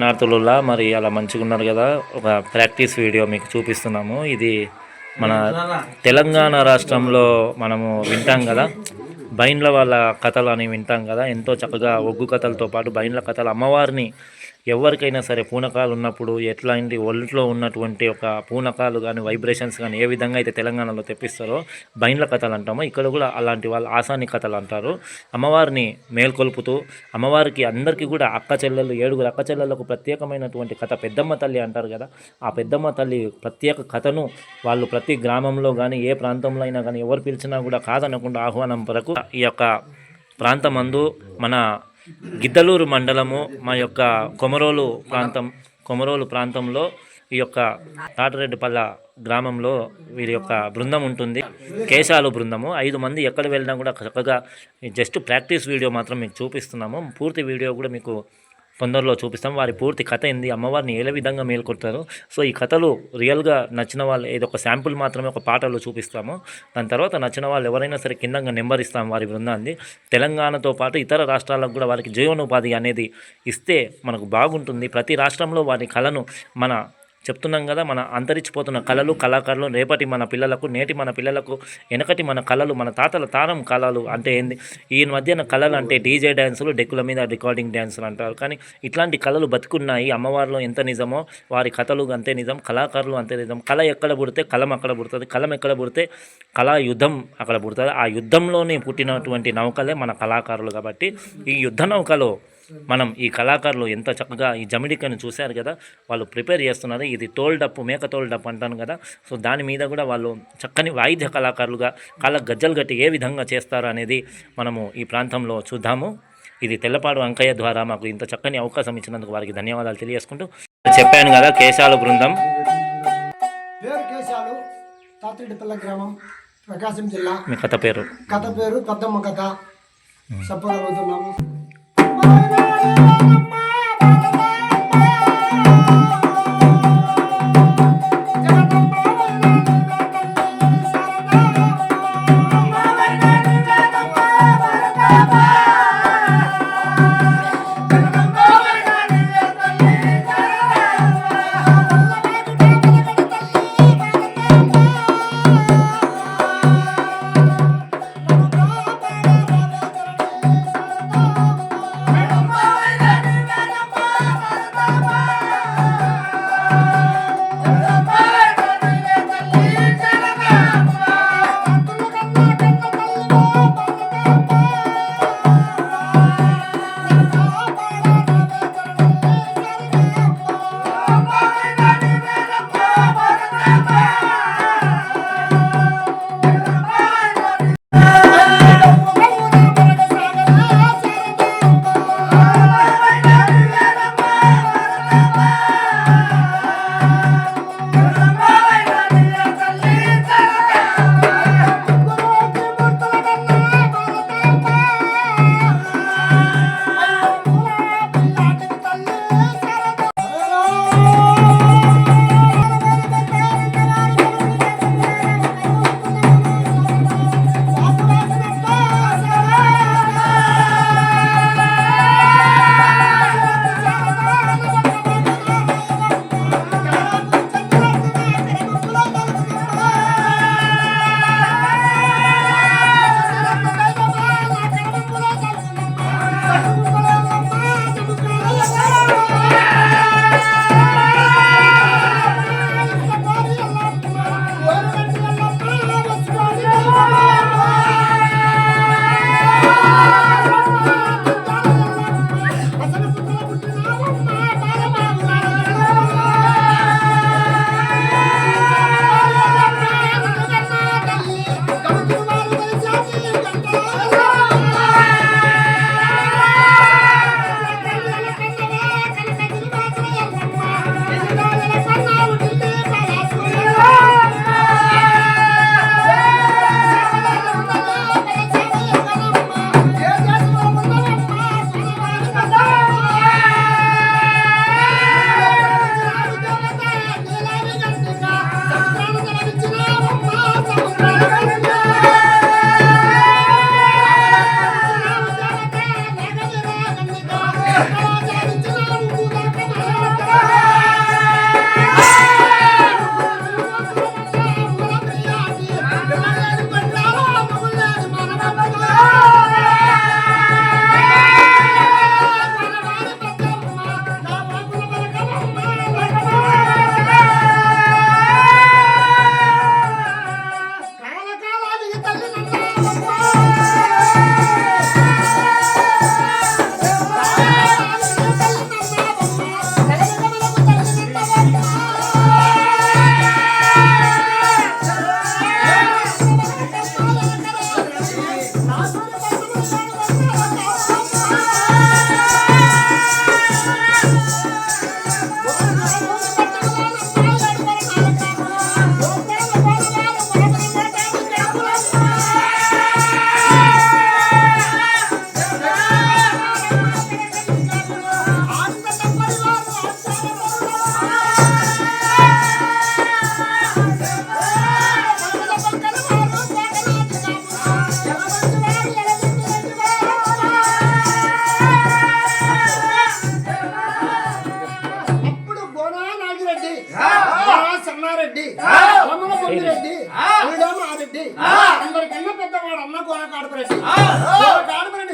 శనార్థులలో మరి అలా మంచిగా ఉన్నారు కదా. ఒక ప్రాక్టీస్ వీడియో మీకు చూపిస్తున్నాము. ఇది మన తెలంగాణ రాష్ట్రంలో మనము వింటాం కదా. బైండ్ల వాళ్ళ కథలు అని వింటాం కదా. ఎంతో చక్కగా ఒగ్గు కథలతో పాటు బైన్ల కథలు అమ్మవారిని ఎవరికైనా సరే పూనకాలు ఉన్నప్పుడు ఎట్లాంటి ఒంట్లో ఉన్నటువంటి ఒక పూనకాలు కానీ వైబ్రేషన్స్ కానీ ఏ విధంగా అయితే తెలంగాణలో తెప్పిస్తారో బైండ్ల కథలు అంటామో. ఇక్కడ కూడా అలాంటి వాళ్ళు ఆసాని కథలు అంటారు. అమ్మవారిని మేల్కొల్పుతూ అమ్మవారికి అందరికీ కూడా అక్క చెల్లెలు ఏడుగురు అక్క చెల్లెలకు ప్రత్యేకమైనటువంటి కథ పెద్దమ్మ తల్లి అంటారు కదా. ఆ పెద్దమ్మ తల్లి ప్రత్యేక కథను వాళ్ళు ప్రతి గ్రామంలో కానీ ఏ ప్రాంతంలో అయినా కానీ ఎవరు పిలిచినా కూడా కాదనకుండా ఆహ్వానం వరకు ఈ యొక్క ప్రాంతమందు మన గిద్దలూరు మండలము మా యొక్క కొమరోలు ప్రాంతం కొమరోలు ప్రాంతంలో ఈ యొక్క తాటరెడ్డిపల్ల గ్రామంలో వీరి యొక్క బృందం ఉంటుంది. కేశాలు బృందము. ఐదు మంది ఎక్కడ వెళ్ళినా కూడా చక్కగా జస్ట్ ప్రాక్టీస్ వీడియో మాత్రం మీకు చూపిస్తున్నాము. పూర్తి వీడియో కూడా మీకు తొందరలో చూపిస్తాం. వారి పూర్తి కథ ఏంది? అమ్మవారిని ఏ విధంగా మేల్కొడతారు సో ఈ కథలు రియల్గా నచ్చిన వాళ్ళు ఏదో ఒక శాంపుల్ మాత్రమే ఒక పాటలో చూపిస్తాము. దాని తర్వాత నచ్చిన వాళ్ళు ఎవరైనా సరే కిందంగా నెంబర్ ఇస్తాం వారి బృందాన్ని. తెలంగాణతో పాటు ఇతర రాష్ట్రాలకు కూడా వారికి జీవనోపాధి అనేది ఇస్తే మనకు బాగుంటుంది. ప్రతి రాష్ట్రంలో వారి కళను మన చెప్తున్నాం కదా మన అంతరించిపోతున్న కళలు కళాకారులు రేపటి మన పిల్లలకు నేటి మన పిల్లలకు వెనకటి మన కళలు మన తాతల తారం కళలు అంటే ఏంది? ఈ మధ్యన కళలు అంటే డీజే డ్యాన్సులు డెక్కుల మీద రికార్డింగ్ డ్యాన్సులు అంటారు. కానీ ఇట్లాంటి కళలు బతుకున్నాయి అమ్మవారిలో ఎంత నిజమో వారి కథలు అంతే నిజం కళాకారులు అంతే నిజం. కళ ఎక్కడ పుడితే కలం అక్కడ పుడుతుంది. కలం ఎక్కడ పుడితే కళా యుద్ధం అక్కడ పుడుతుంది. ఆ యుద్ధంలోనే పుట్టినటువంటి నౌకలే మన కళాకారులు కాబట్టి ఈ యుద్ధ నౌకలో మనం ఈ కళాకారులు ఎంత చక్కగా ఈ జమిడికని చూశారు కదా వాళ్ళు ప్రిపేర్ చేస్తున్నారు. ఇది తోల్ డప్పు మేక తోల్ డప్పు అంటాను కదా. సో దాని మీద కూడా వాళ్ళు చక్కని వాయిద్య కళాకారులుగా కాళ్ళ గజ్జలు గట్టి ఏ విధంగా చేస్తారు అనేది మనము ఈ ప్రాంతంలో చూద్దాము. ఇది తెల్లపాడు అంకయ్య ద్వారా మాకు ఇంత చక్కని అవకాశం ఇచ్చినందుకు వారికి ధన్యవాదాలు తెలియజేసుకుంటూ చెప్పాను కదా కేశాల బృందం. పేరు కేశాలు తాతిరెడ్డిపల్ల గ్రామం ప్రకాశం జిల్లా. మీ కథ పేరు. కథ పేరు పెద్దమ్మ కథ. చెప్పగలుగుతున్నాము. Thank you.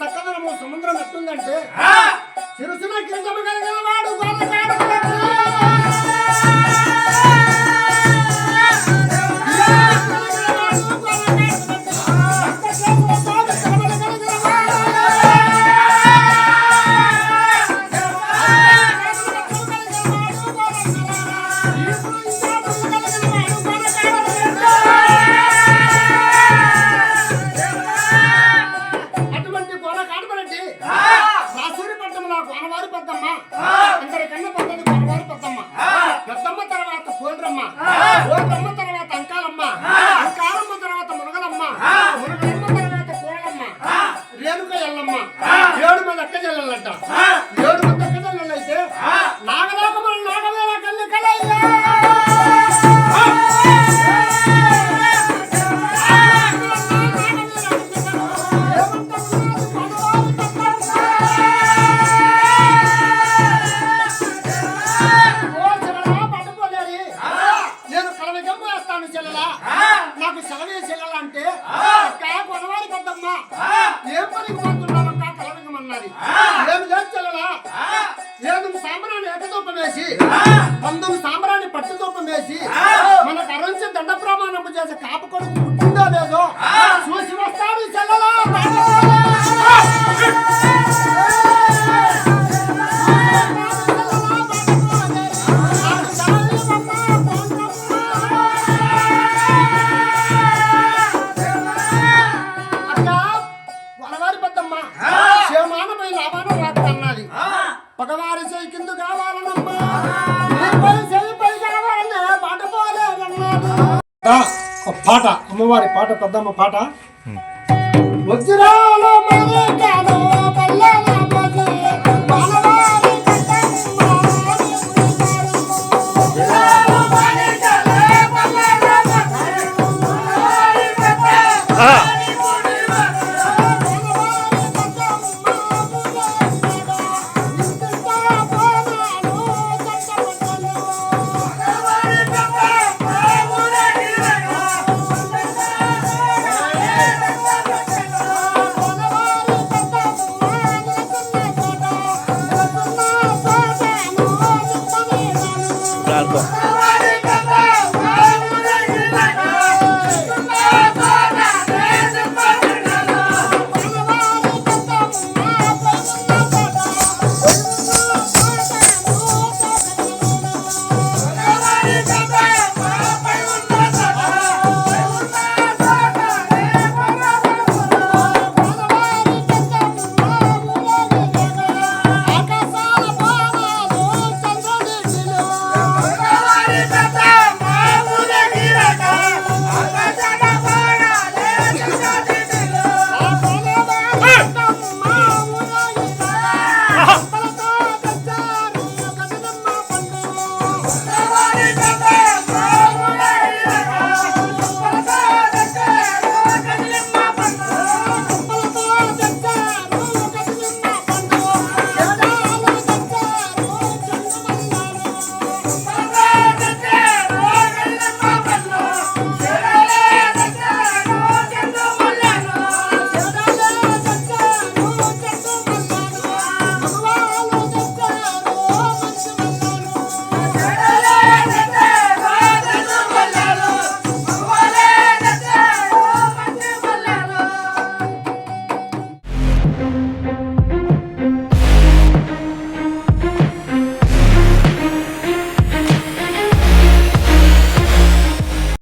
సక్కదనము సముద్రం ఎట్టుందంటే చిరుసిన కింద వేస్తాను చెల్లెలా? నాకు సెలవే చెల్లెలా అంటే కొనవారి పెద్దమ్మ. ఏం పనికి పోతున్నావక్క కలవిగమన్నది? ఏమి లేదు చెల్లెలా? ఏడు సాంబ్రాన్ని ఏకదూపం వేసి పంతొమ్మిది సాంబ్రాన్ని పట్టుదూపం వేసి మనకు అరుంచి దండ ప్రమాణం చేసి కాపు కొడుకు పుట్టిందో లేదో చూసి అమ్మవారి పాట పెద్దమ్మ పాట. వజ్రాలు